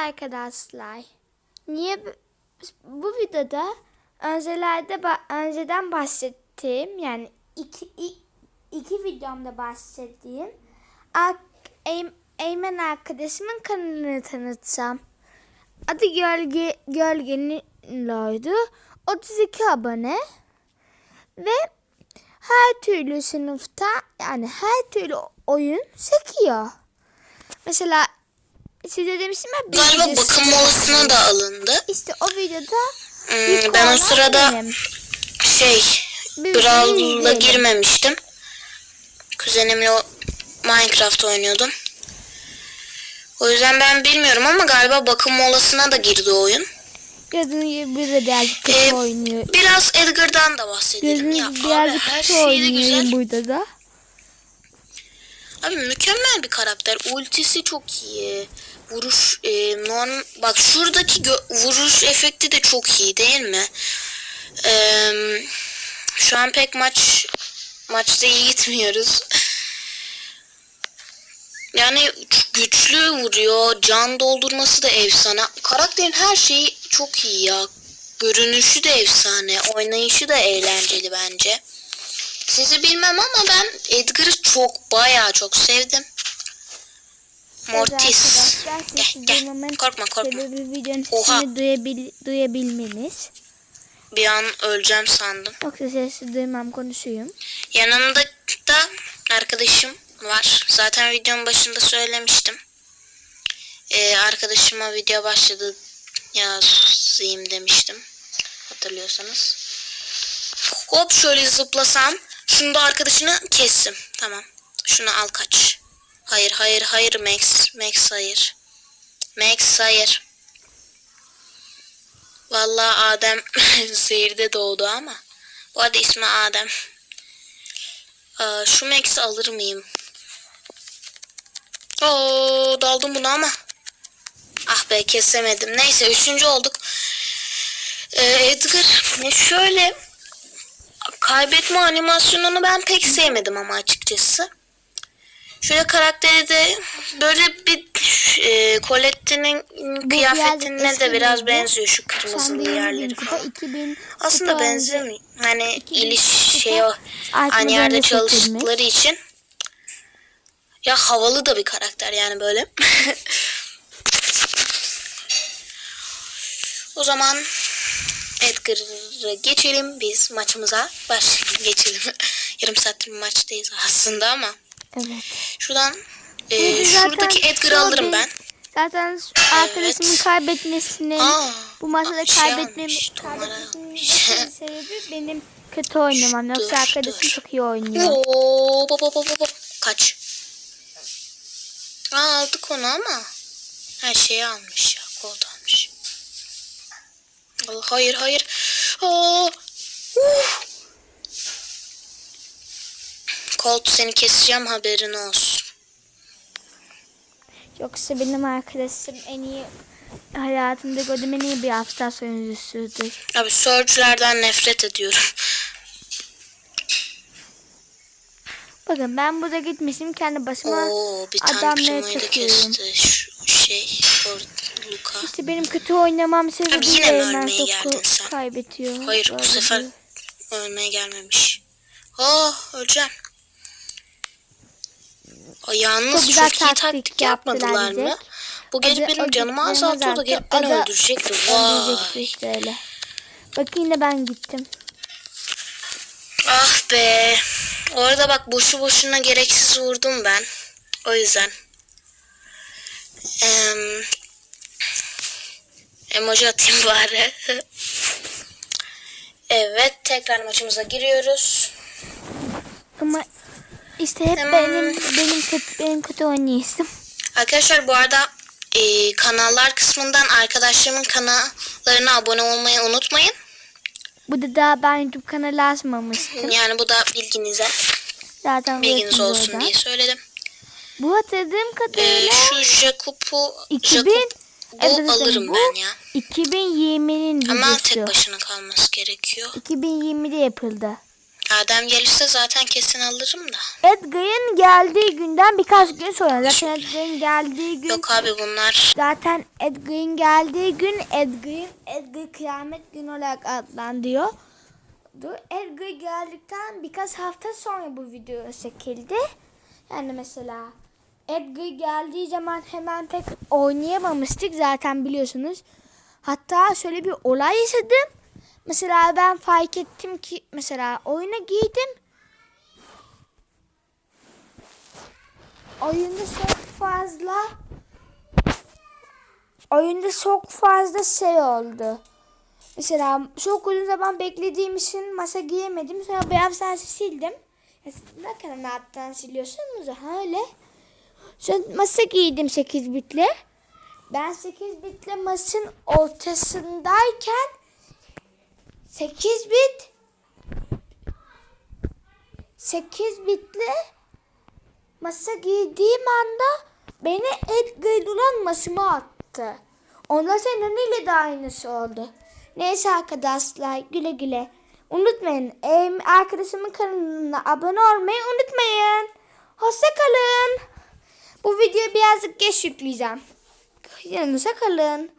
arkadaşlar. Niye bu- videoda öncelerde önceden bahsettiğim yani iki, iki, iki videomda bahsettiğim Eymen arkadaşımın kanalını tanıtacağım. Adı Gölge Gölgenin Lloyd'u. 32 abone ve her türlü sınıfta yani her türlü oyun çekiyor. Mesela size demiştim ya Galiba videosu- bakım molasına da alındı. İşte o videoda Hmm, ben o sırada benim. şey Brawl'la girmemiştim. Kuzenimle o Minecraft oynuyordum. O yüzden ben bilmiyorum ama galiba bakım molasına da girdi oyun. Gibi bir de birazcık kötü Ee, oynuyor. Biraz Edgar'dan da bahsedelim. Abi birazcık her kötü güzel. burada da. Abi mükemmel bir karakter. Ultisi çok iyi. Vuruş e, norm bak şuradaki vuruş efekti de çok iyi değil mi? Eee, şu an pek maç maçta iyi gitmiyoruz. Yani güçlü vuruyor. Can doldurması da efsane. Karakterin her şeyi çok iyi ya. Görünüşü de efsane. Oynayışı da eğlenceli bence. Sizi bilmem ama ben Edgar'ı çok bayağı çok sevdim. Mortis. Gel gel. Korkma korkma. Oha. duyabil, duyabilmeniz. Bir an öleceğim sandım. Yoksa sessiz duymam konuşuyum. Yanımda da arkadaşım var. Zaten videonun başında söylemiştim. Ee, arkadaşıma video başladı yazayım demiştim. Hatırlıyorsanız. Hop şöyle zıplasam. Şunu da arkadaşını kessim. Tamam. Şunu al kaç. Hayır hayır hayır Max. Max hayır. Max hayır. Vallahi Adem zehirde doğdu ama. Bu arada ismi Adem. Şu Max'i alır mıyım? Oo daldım buna ama. Ah be kesemedim. Neyse üçüncü olduk. Ee, Edgar şöyle kaybetme animasyonunu ben pek sevmedim ama açıkçası. Şöyle karakteri de böyle bir e, Colette'nin kıyafetine birazcık de biraz benziyor şu kırmızılı yerleri falan. 2000 Aslında benzemiyor. Hani 2000 iliş şey o aynı yerde çalıştıkları için. Ya havalı da bir karakter yani böyle. o zaman Edgar'a geçelim biz maçımıza. Baş geçelim. Yarım saattir bir maçtayız aslında ama. Evet. Şuradan e, şuradaki Edgar'ı alırım ben. Zaten arkadaşımın kaybetmesini Aa, bu masada şey kaybetmem almış, kaybetmesinin sebebi benim kötü oynamam. Dur, Yoksa arkadaşım dur. çok iyi oynuyor. Oo, hop hop, hop. Kaç. Aa, aldık onu ama. Her şeyi almış ya. Allah, hayır hayır. Aa, uh. Colt seni keseceğim haberin olsun. Yoksa benim arkadaşım en iyi hayatımda gördüğüm en iyi bir hafta oyuncusudur. Abi Surge'lerden nefret ediyorum. Bakın ben burada gitmişim kendi başıma Oo bir tane adamları takıyorum. kesti. Şu şey. Or, Luka. İşte benim kötü oynamam hemen ölmeye topu kaybediyor. Hayır bu Böyle sefer ölmeye gelmemiş. Oh öleceğim. O yalnız Çok çok, güzel iyi taktik taktik yapmadılar mı? Bu da- benim canımı azaltıyor da gelip beni öldürecekti. Vay. işte öyle. Bak yine ben gittim. Ah be. Orada bak boşu boşuna gereksiz vurdum ben. O yüzden. Em, emoji atayım bari. evet tekrar maçımıza giriyoruz. Ama işte hep Tamam. benim benim kötü benim kötü oynayışım. Arkadaşlar bu arada e, kanallar kısmından arkadaşlarımın kanallarına abone olmayı unutmayın. Bu da daha ben YouTube kanalı açmamıştım. Yani bu da bilginize, Zaten bilginiz olsun diye söyledim. Bu hatırladığım E, kadarıyla şu Jakup'u 2000 Jakup, bu Evet, alırım bu ben ya. 2020'nin Ama videosu. tek başına kalması gerekiyor. 2020'de yapıldı. Adem gelirse zaten kesin alırım da. Edgar'ın geldiği günden birkaç gün sonra. Zaten Edgar'ın geldiği gün Yok abi bunlar zaten Edgar'ın geldiği gün Edgar'ın Edgar kıyamet günü olarak adlandırıyor. Edgar geldikten birkaç hafta sonra bu video çekildi. Yani mesela Edgar geldiği zaman hemen pek oynayamamıştık zaten biliyorsunuz. Hatta şöyle bir olay yaşadım. Mesela ben fark ettim ki mesela oyuna girdim. Oyunda çok fazla oyunda çok fazla şey oldu. Mesela çok uzun zaman beklediğim için masa giyemedim. Sonra beyaz dersi sildim. Ne kadar rahattan siliyorsunuz öyle. Sonra masa giydim 8 bitle. Ben 8 bitle masanın ortasındayken 8 bit 8 bitle masa giydiğim anda beni Edgar olan masama attı. Ondan sonra ile de aynısı oldu. Neyse arkadaşlar güle güle. Unutmayın arkadaşımın kanalına abone olmayı unutmayın. Hoşça kalın. Bu videoyu birazcık geç yükleyeceğim. Yanınıza kalın.